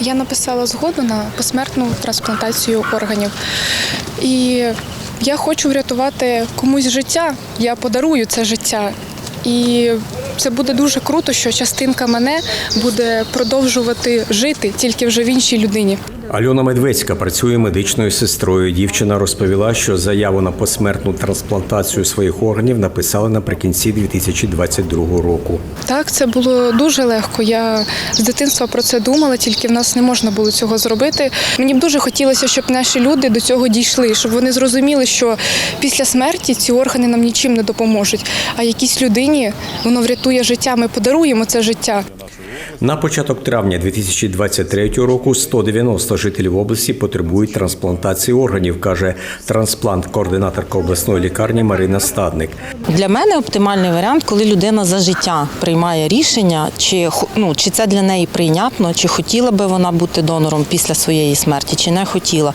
Я написала згоду на посмертну трансплантацію органів. І я хочу врятувати комусь життя. Я подарую це життя. І це буде дуже круто, що частинка мене буде продовжувати жити тільки вже в іншій людині. Альона Медведська працює медичною сестрою. Дівчина розповіла, що заяву на посмертну трансплантацію своїх органів написала наприкінці 2022 року. Так, це було дуже легко. Я з дитинства про це думала, тільки в нас не можна було цього зробити. Мені б дуже хотілося, щоб наші люди до цього дійшли, щоб вони зрозуміли, що після смерті ці органи нам нічим не допоможуть. А якійсь людині воно врятує життя. Ми подаруємо це життя. На початок травня 2023 року 190 жителів області потребують трансплантації органів, каже трансплант-координаторка обласної лікарні Марина Стадник. Для мене оптимальний варіант, коли людина за життя приймає рішення, чи ну чи це для неї прийнятно, чи хотіла би вона бути донором після своєї смерті, чи не хотіла.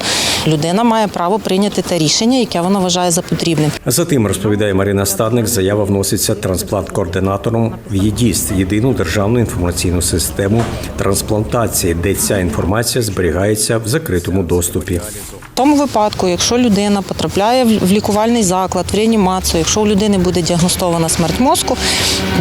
Людина має право прийняти те рішення, яке вона вважає за потрібне. Затим розповідає Марина Стадник, заява вноситься трансплант-координатором в ЄДІСТ – єдину державну інформаційну систему трансплантації, де ця інформація зберігається в закритому доступі. В тому випадку, якщо людина потрапляє в лікувальний заклад, в реанімацію, якщо у людини буде діагностована смерть мозку,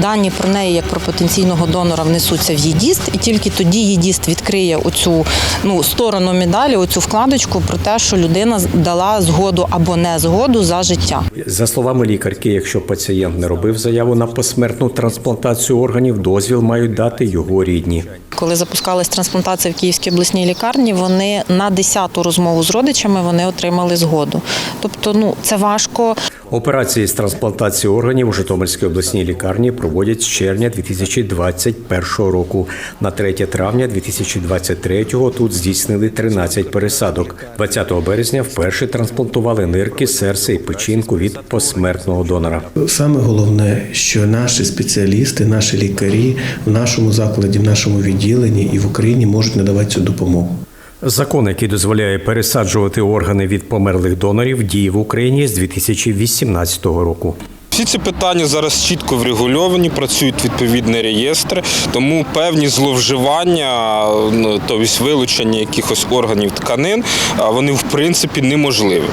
дані про неї як про потенційного донора внесуться в ЄДІСТ, і тільки тоді ЄДІСТ відкриє оцю ну, сторону медалі, оцю вкладочку про те, що людина дала згоду або не згоду за життя. За словами лікарки, якщо пацієнт не робив заяву на посмертну трансплантацію органів, дозвіл мають дати його рідні. Коли запускалась трансплантація в Київській обласній лікарні, вони на 10-ту розмову з родичами вони отримали згоду. Тобто, ну це важко. Операції з трансплантації органів у Житомирській обласній лікарні проводять з червня 2021 року. На 3 травня 2023 тут здійснили 13 пересадок. 20 березня вперше трансплантували нирки, серце і печінку від посмертного донора. Саме головне, що наші спеціалісти, наші лікарі в нашому закладі, в нашому відділенні і в Україні можуть надавати цю допомогу. Закон, який дозволяє пересаджувати органи від померлих донорів, діє в Україні з 2018 року. Всі ці питання зараз чітко врегульовані, працюють відповідні реєстри, тому певні зловживання, ну, тобто вилучення якихось органів тканин, а вони в принципі неможливі.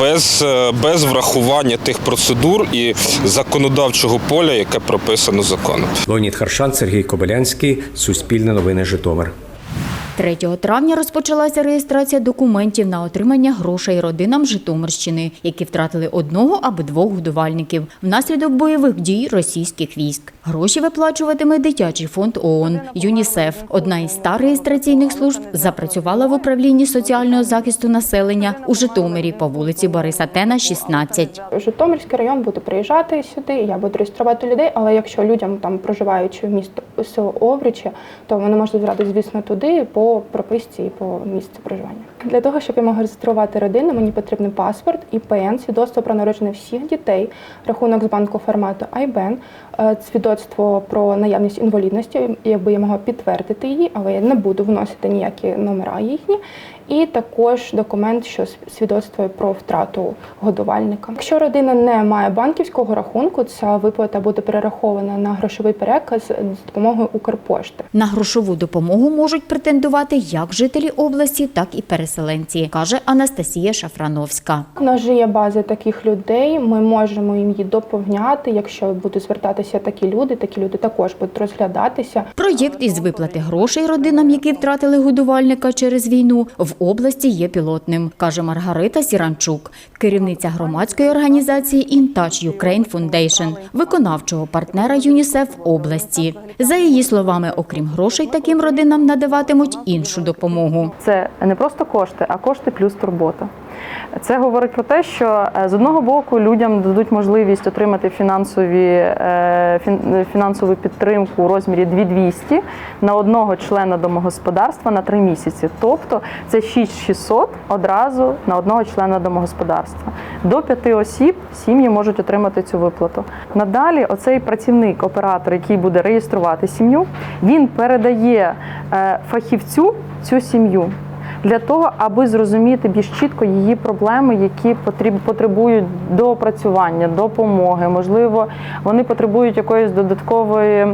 Без, е, без врахування тих процедур і законодавчого поля, яке прописано законом. Леонід Харшан, Сергій Кобилянський, Суспільне новини Житомир. 3 травня розпочалася реєстрація документів на отримання грошей родинам Житомирщини, які втратили одного або двох годувальників внаслідок бойових дій російських військ. Гроші виплачуватиме дитячий фонд ООН ЮНІСЕФ. Одна із ста реєстраційних служб запрацювала в управлінні соціального захисту населення у Житомирі по вулиці Бориса Тена, 16. Житомирський район буде приїжджати сюди, я буду реєструвати людей, але якщо людям там проживаючи в місто село Оврічі, то вони можуть звертатися, звісно, туди по прописці і по місцю проживання. Для того, щоб я могла реєструвати родину, мені потрібен паспорт, ІПН, свідоцтво про народження всіх дітей, рахунок з банку формату IBAN, е, свідоцтво про наявність інвалідності, якби я могла підтвердити її, але я не буду вносити ніякі номера їхні. І також документ, що свідоцтвує про втрату годувальника. Якщо родина не має банківського рахунку, ця виплата буде перерахована на грошовий переказ з допомогою Укрпошти. На грошову допомогу можуть претендувати як жителі області, так і переселенці, каже Анастасія Шафрановська. У нас же є база таких людей. Ми можемо їм її доповняти. Якщо будуть звертатися такі люди, такі люди також будуть розглядатися. Проєкт із виплати грошей родинам, які втратили годувальника через війну, в області є пілотним, каже Маргарита Сіранчук, керівниця громадської організації «Інтач Ukraine Foundation, виконавчого партнера ЮНІСЕФ області. За її словами, окрім грошей, таким родинам надаватимуть іншу допомогу. це не просто кошти, а кошти плюс турбота. Це говорить про те, що е, з одного боку людям дадуть можливість отримати фінансові, е, фінансову підтримку у розмірі 2200 на одного члена домогосподарства на три місяці. Тобто це 6600 одразу на одного члена домогосподарства. До п'яти осіб сім'ї можуть отримати цю виплату. Надалі оцей працівник, оператор, який буде реєструвати сім'ю, він передає е, фахівцю цю сім'ю для того, аби зрозуміти більш чітко її проблеми, які потребують доопрацювання, допомоги. Можливо, вони потребують якоїсь додаткової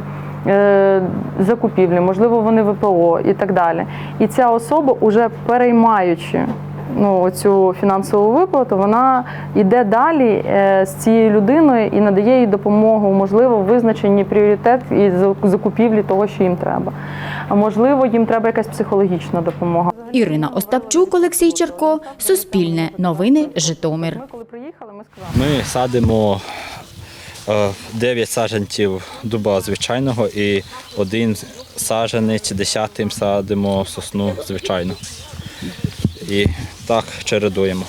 е, закупівлі, можливо, вони ВПО і так далі. І ця особа, уже переймаючи ну, цю фінансову виплату, вона йде далі е, з цією людиною і надає їй допомогу, можливо, в визначенні пріоритет і закупівлі того, що їм треба. А можливо, їм треба якась психологічна допомога. Ірина Остапчук, Олексій Черко, Суспільне, Новини, Житомир. Ми коли приїхали, ми сказали. Ми садимо е, 9 саджанців дуба звичайного і один саджанець десятим садимо сосну звичайну. І так чередуємо.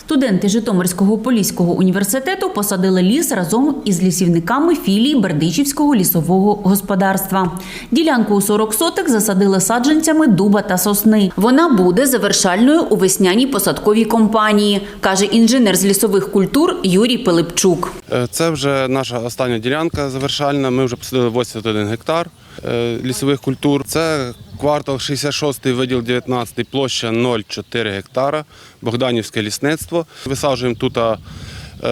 Студенти Житомирського поліського університету посадили ліс разом із лісівниками філії Бердичівського лісового господарства. Ділянку у 40 соток засадили саджанцями дуба та сосни. Вона буде завершальною у весняній посадковій компанії, каже інженер з лісових культур Юрій Пилипчук. Е, Це вже наша остання ділянка завершальна. Ми вже посадили 81 гектар е, лісових культур. Це квартал 66, виділ 19, площа 0,4 гектара, Богданівське лісництво. Висаджуємо тут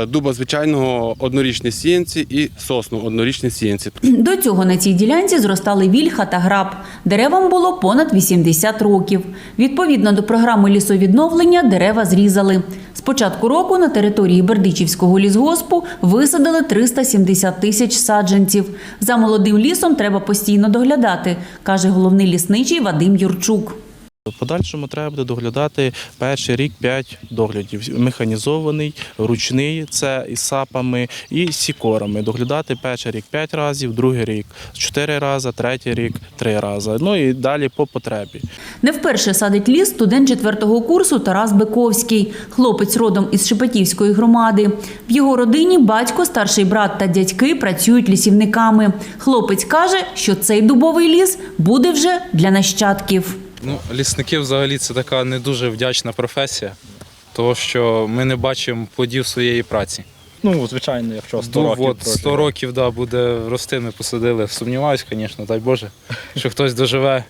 дуба звичайного однорічні сіянці і сосну однорічні сіянці. До цього на цій ділянці зростали вільха та граб. Деревам було понад 80 років. Відповідно до програми лісовідновлення дерева зрізали. З початку року на території Бердичівського лісгоспу висадили 370 тисяч саджанців. За молодим лісом треба постійно доглядати, каже головний лісничий Вадим Юрчук. В подальшому треба буде доглядати перший рік 5 доглядів. Механізований, ручний це із сапами і сікорами. Доглядати перший рік 5 разів, другий рік 4 рази, третій рік 3 рази. Ну і далі по потребі. Не вперше садить ліс студент четвертого курсу Тарас Биковський. Хлопець родом із Шепетівської громади. В його родині батько, старший брат та дядьки працюють лісівниками. Хлопець каже, що цей дубовий ліс буде вже для нащадків. Ну, лісники взагалі це така не дуже вдячна професія, тому що ми не бачимо плодів своєї праці. Ну, звичайно, якщо 100 Ну, років. от 100 років да, буде рости, ми посадили. Сумніваюсь, звісно, дай Боже, що хтось доживе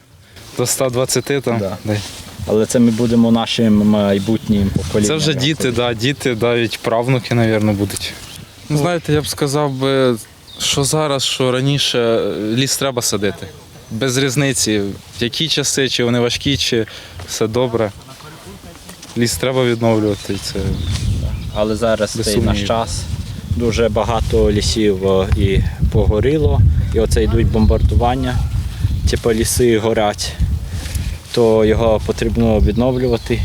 до 120 там. Да. Дай. Але це ми будемо нашим майбутнім поколінням. Це вже діти, да, діти, навіть правнуки, мабуть, будуть. Ну, знаєте, я б сказав би, що зараз, що раніше ліс треба садити. Без різниці, в які часи, чи вони важкі, чи все добре. Ліс треба відновлювати. Це Але зараз Без цей наш час. Дуже багато лісів е, і погоріло, і оце йдуть бомбардування, типу ліси горять, то його потрібно відновлювати,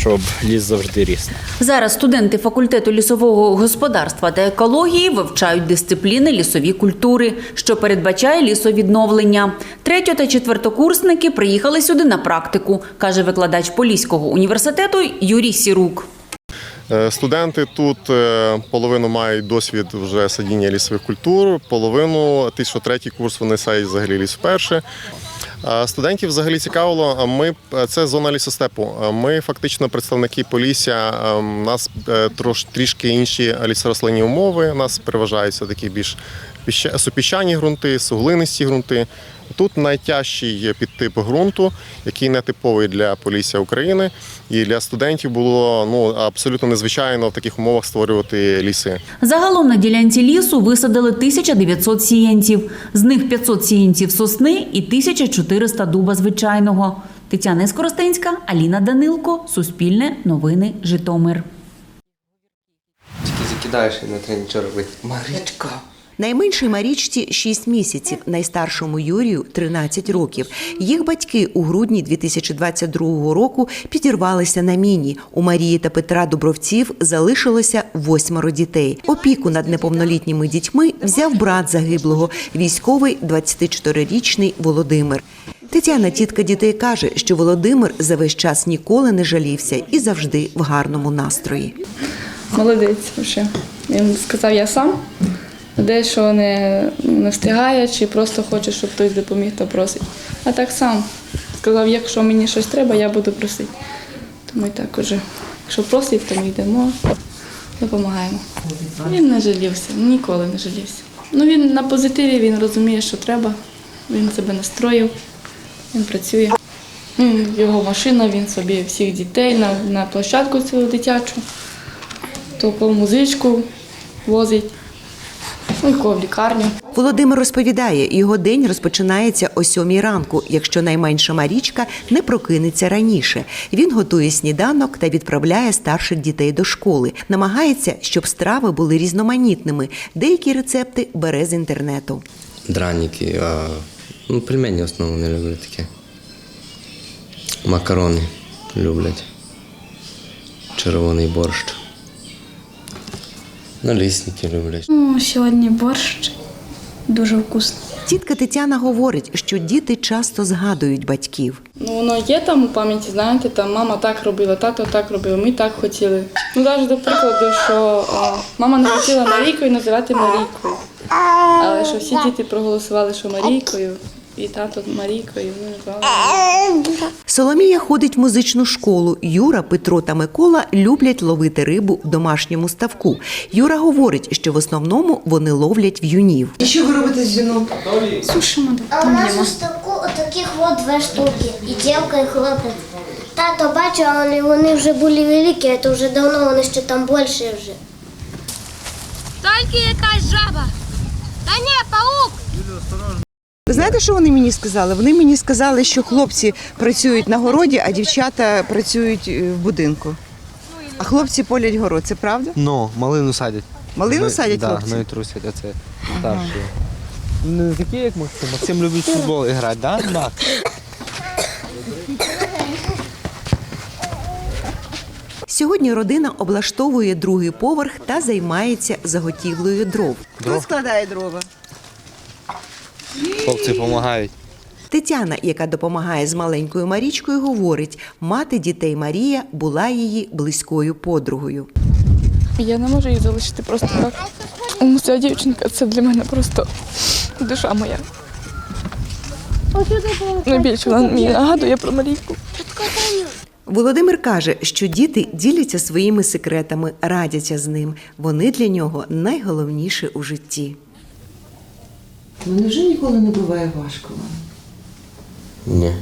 щоб ліс завжди ріс. Зараз студенти факультету лісового господарства та екології вивчають дисципліни лісові культури, що передбачає лісовідновлення. Третьо та четвертокурсники приїхали сюди на практику, каже викладач Поліського університету Юрій Сірук. Е, Студенти тут е, половину мають досвід вже садіння лісових культур, половину, ті, що третій курс, вони садять взагалі ліс вперше. Студентів взагалі цікавило, ми це зона лісостепу. Ми фактично представники Полісся. У нас е, трош трішки інші лісорослинні умови. У нас переважаються такі більш піща- супіщані ґрунти, суглинисті ґрунти. Тут найтяжчий підтип ґрунту, який не типовий для Полісся України. І для студентів було ну абсолютно незвичайно в таких умовах створювати ліси. Загалом на ділянці лісу висадили 1900 сіянців. З них 500 сіянців сосни і 1400 дуба звичайного. Тетяна Скоростенська, Аліна Данилко, Суспільне, Новини, Житомир. Тільки закидаєш і не треба нічого робити. Марічка. Найменшій Марічці 6 місяців, найстаршому Юрію 13 років. Їх батьки у грудні 2022 року підірвалися на міні. У Марії та Петра Дубровців залишилося восьмеро дітей. Опіку над неповнолітніми дітьми взяв брат загиблого, військовий 24-річний Володимир. Тетяна, тітка дітей, каже, що Володимир за весь час ніколи не жалівся і завжди в гарному настрої. Молодець вже. Він сказав, я сам. Дещо не, не встигає, чи просто хоче, щоб хтось допоміг, то просить. А так сам сказав, якщо мені щось треба, я буду просити. То ми так уже, якщо просить, то ми йдемо, допомагаємо. Він не жалівся, ніколи не жалівся. Ну він на позитиві, він розуміє, що треба. Він себе настроїв, він працює. Ну, Його машина, він собі всіх дітей на, на площадку цю дитячу, то по музичку возить. Ну кого в лікарню. Володимир розповідає, його день розпочинається о сьомій ранку, якщо найменша Марічка не прокинеться раніше. Він готує сніданок та відправляє старших дітей до школи. Намагається, щоб страви були різноманітними. Деякі рецепти бере з інтернету. Драніки, а, ну, пельмені в не люблю таке. Макарони люблять. Червоний борщ. Налісники люблять. Ну, сьогодні борщ дуже вкусний. Тітка Тетяна говорить, що діти часто згадують батьків. Ну, воно є там у пам'яті, знаєте, там мама так робила, тато так робив, ми так хотіли. Ну, навіть до прикладу, що а, мама не хотіла Марійкою називати Марійкою. Але що всі діти проголосували, що Марійкою, і тато Марійкою, ну, назвали. Соломія ходить в музичну школу. Юра, Петро та Микола люблять ловити рибу в домашньому ставку. Юра говорить, що в основному вони ловлять в'юнів. І що ви робите з жінок? Сушимо. А у нас у ставку отаких от дві штуки. І дівка, і хлопець. Тато бачив, а вони, вони вже були великі, а то вже давно вони ще там більше вже. Тільки якась жаба. Та ні, паук. Ви знаєте, що вони мені сказали? Вони мені сказали, що хлопці працюють на городі, а дівчата працюють е, в будинку. А хлопці полять город, це правда? Ну, малину садять. Малину Ну, садять да, хлопці? ну і трусять, а це старші. Не такі, як Максим. Максим любить в футбол грати, да? Так. Сьогодні родина облаштовує другий поверх та займається заготівлею дров. Хто складає дрова? Хлопці допомагають. Тетяна, яка допомагає з маленькою Марічкою, говорить, мати дітей Марія була її близькою подругою. Я не можу її залишити просто так. Ця дівчинка це для мене просто душа моя. Найбільше вона мені нагадує про Марійку. Володимир каже, що діти діляться своїми секретами, радяться з ним. Вони для нього найголовніше у житті. Ну невже ніколи не буває важко вам? Ні.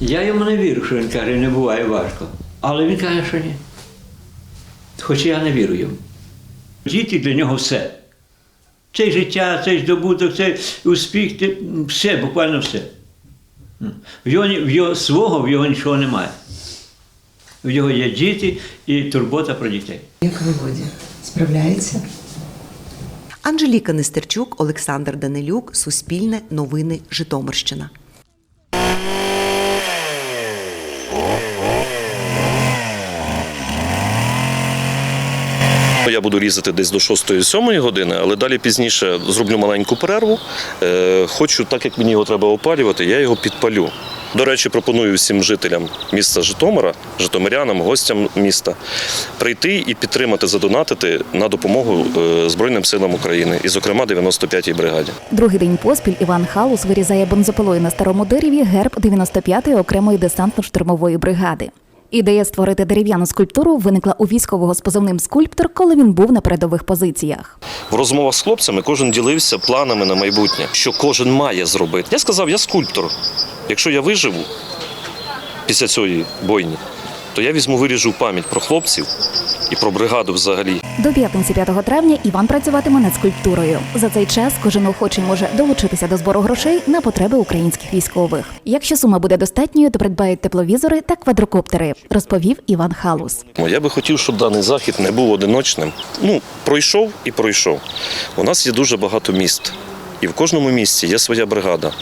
Я йому не вірю, що він каже, не буває важко. Але він каже, що ні. Хоч я не вірю йому. Діти для нього все. Це життя, цей здобуток, цей успіх, це все, буквально все. В його, в його свого в його нічого немає. В його є діти і турбота про дітей. Як Володя? Справляється? Анжеліка Нестерчук, Олександр Данилюк, Суспільне, Новини, Житомирщина. Я буду різати десь до 6-7 години, але далі пізніше зроблю маленьку перерву. Е, Хочу, так як мені його треба опалювати, я його підпалю. До речі, пропоную всім жителям міста Житомира, житомирянам, гостям міста прийти і підтримати, задонатити на допомогу е, Збройним силам України, і, зокрема, 95-й бригаді. Другий день поспіль Іван Халус вирізає бензопилою на старому дереві герб 95-ї окремої десантно-штурмової бригади. Ідея створити дерев'яну скульптуру виникла у військового з позивним скульптор, коли він був на передових позиціях. В розмовах з хлопцями кожен ділився планами на майбутнє, що кожен має зробити. Я сказав, я скульптор. Якщо я виживу після цієї бойні, то я візьму виріжу пам'ять про хлопців і про бригаду взагалі. До п'ятниці 5 травня Іван працюватиме над скульптурою. За цей час кожен охочий може долучитися до збору грошей на потреби українських військових. Якщо сума буде достатньою, то придбають тепловізори та квадрокоптери, розповів Іван Халус. Ну, Я би хотів, щоб даний захід не був одиночним. Ну, пройшов і пройшов. У нас є дуже багато міст, і в кожному місті є своя бригада,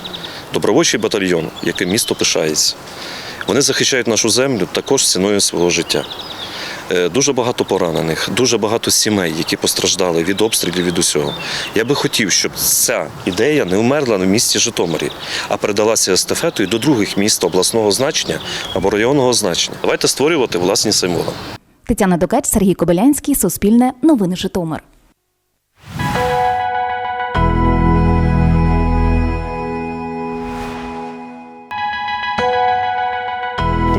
добровольчий батальйон, яким місто пишається. Вони захищають нашу землю також ціною свого життя. Е, Дуже багато поранених, дуже багато сімей, які постраждали від обстрілів від усього. Я би хотів, щоб ця ідея не вмерла в місті Житомирі, а передалася естафетою до других міст обласного значення або районного значення. Давайте створювати власні символи. Тетяна Докач, Сергій Кобилянський, Суспільне, Новини Житомир.